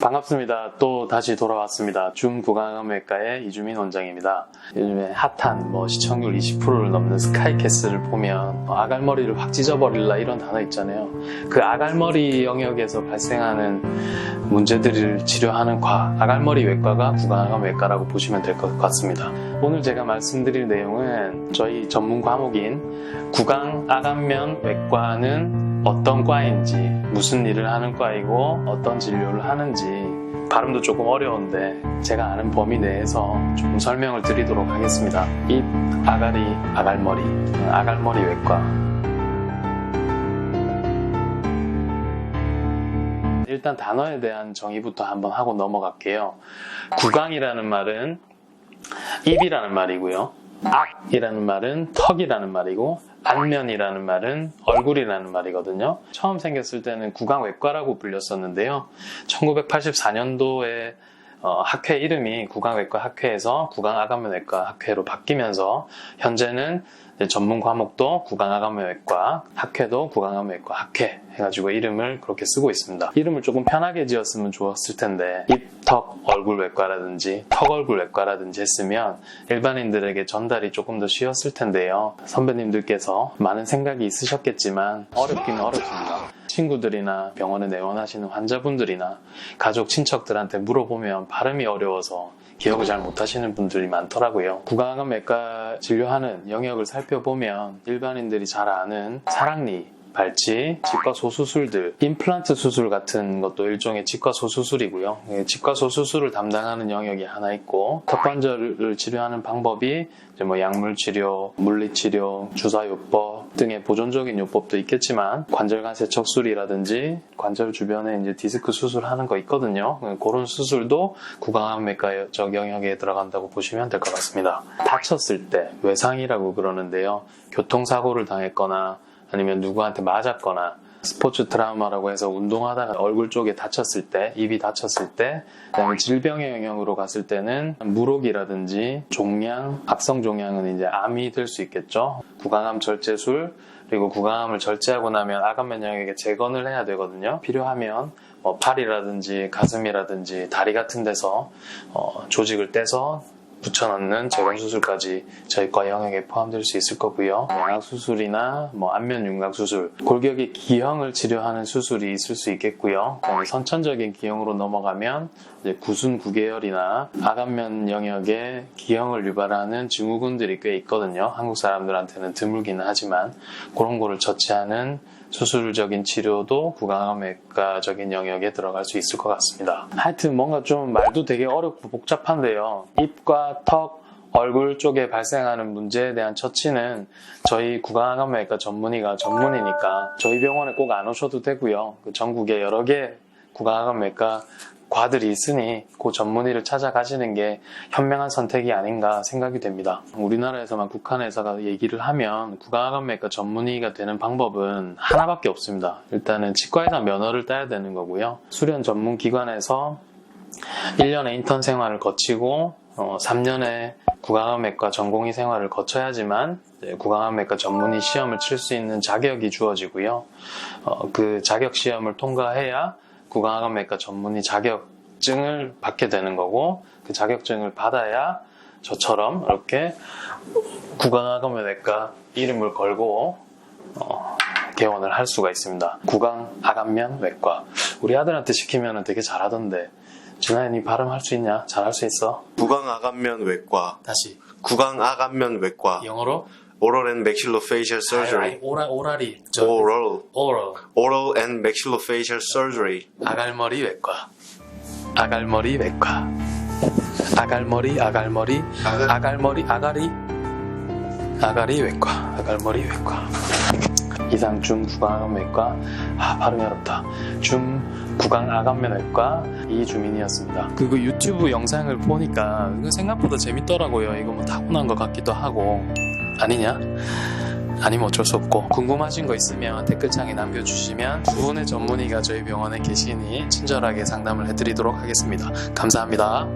반갑습니다. 또 다시 돌아왔습니다. 중구강암외과의 이주민 원장입니다. 요즘에 핫한 뭐 시청률 20%를 넘는 스카이캐슬을 보면 뭐 아갈머리를 확 찢어버릴라 이런 단어 있잖아요. 그 아갈머리 영역에서 발생하는 문제들을 치료하는 과, 아갈머리 외과가 구강암외과라고 보시면 될 것 같습니다. 오늘 제가 말씀드릴 내용은 저희 전문 과목인 구강 아간면 외과는 어떤 과인지, 무슨 일을 하는 과이고, 어떤 진료를 하는지, 발음도 조금 어려운데, 제가 아는 범위 내에서 조금 설명을 드리도록 하겠습니다. 입, 아가리, 아갈머리, 아갈머리 외과. 일단 단어에 대한 정의부터 한번 하고 넘어갈게요. 구강이라는 말은 입이라는 말이고요. 악이라는 말은 턱이라는 말이고 안면이라는 말은 얼굴이라는 말이거든요. 처음 생겼을 때는 구강외과라고 불렸었는데요. 1984년도에 어, 학회 이름이 구강외과 학회에서 구강아간면외과 학회로 바뀌면서 현재는 전문 과목도 구강아간면외과 학회도 구강아간면외과 학회 해가지고 이름을 그렇게 쓰고 있습니다. 이름을 조금 편하게 지었으면 좋았을 텐데 입, 턱, 얼굴외과라든지 턱, 얼굴외과라든지 했으면 일반인들에게 전달이 조금 더 쉬웠을 텐데요. 선배님들께서 많은 생각이 있으셨겠지만 어렵기는 어렵습니다. 친구들이나 병원에 내원하시는 환자분들이나 가족 친척들한테 물어보면 발음이 어려워서 기억을 잘 못하시는 분들이 많더라고요. 구강암 외과 진료하는 영역을 살펴보면 일반인들이 잘 아는 사랑니, 발치, 치과 소수술들, 임플란트 수술 같은 것도 일종의 치과 소수술이고요. 예, 치과 소수술을 담당하는 영역이 하나 있고 턱관절을 치료하는 방법이 뭐 약물 치료, 물리 치료, 주사요법 등의 보존적인 요법도 있겠지만 관절간 세척술이라든지 관절 주변에 이제 디스크 수술하는 거 있거든요. 예, 그런 수술도 구강암외과적 영역에 들어간다고 보시면 될 것 같습니다. 다쳤을 때 외상이라고 그러는데요. 교통사고를 당했거나 아니면 누구한테 맞았거나 스포츠 트라우마라고 해서 운동하다가 얼굴 쪽에 다쳤을 때, 입이 다쳤을 때, 그다음에 질병의 영역으로 갔을 때는 무록이라든지 종양, 악성 종양은 이제 암이 될 수 있겠죠. 구강암 절제술 그리고 구강암을 절제하고 나면 아간면 영역에 재건을 해야 되거든요. 필요하면 뭐 팔이라든지 가슴이라든지 다리 같은 데서 어, 조직을 떼서 붙여넣는 재건 수술까지 저희 과 영역에 포함될 수 있을 거고요. 양악 수술이나 뭐 안면 윤곽 수술, 골격의 기형을 치료하는 수술이 있을 수 있겠고요. 선천적인 기형으로 넘어가면 구순 구계열이나 아간면 영역의 기형을 유발하는 증후군들이 꽤 있거든요. 한국 사람들한테는 드물기는 하지만 그런 거를 처치하는 수술적인 치료도 구강암외과적인 영역에 들어갈 수 있을 것 같습니다. 하여튼 뭔가 좀 말도 되게 어렵고 복잡한데요. 입과 턱, 얼굴 쪽에 발생하는 문제에 대한 처치는 저희 구강암외과 전문의가 전문이니까 저희 병원에 꼭 안 오셔도 되고요. 그 전국에 여러 개 구강암외과 과들이 있으니 그 전문의를 찾아가시는 게 현명한 선택이 아닌가 생각이 됩니다. 우리나라에서만 국한에서가 얘기를 하면 구강암외과 전문의가 되는 방법은 하나밖에 없습니다. 일단은 치과에서 면허를 따야 되는 거고요. 수련 전문 기관에서 1년의 인턴 생활을 거치고 어, 3년의 구강암외과 전공의 생활을 거쳐야지만 구강암외과 전문의 시험을 칠 수 있는 자격이 주어지고요. 어, 그 자격 시험을 통과해야 구강암외과 전문의 자격증을 받게 되는 거고 그 자격증을 받아야 저처럼 이렇게 구강암외과 이름을 걸고 어, 개원을 할 수가 있습니다. 구강아간면 외과 우리 아들한테 시키면 되게 잘하던데 니 발음할 수 있냐? 잘할 수 있어? 구강아간면 외과 다시 구강아간면 외과 영어로 Oral and Maxillofacial Surgery. 아이, 오라, 오라리 저, Oral. 오럴 Oral and Maxillofacial Surgery. 아갈머리 외과. 아갈머리 외과. 아갈머리 아갈머리 아갈- 아갈머리 아가리. 아가리 외과 아갈머리 외과. 이상 중 구강암 외과. 아 발음이 어렵다. 중 구강 아간면외과. 이주민이었습니다. 그거 유튜브 영상을 보니까 생각보다 재밌더라고요. 이거 뭐 타고난 것 같기도 하고 아니냐? 아니면 어쩔 수 없고 궁금하신 거 있으면 댓글창에 남겨주시면 두 분의 전문의가 저희 병원에 계시니 친절하게 상담을 해드리도록 하겠습니다. 감사합니다.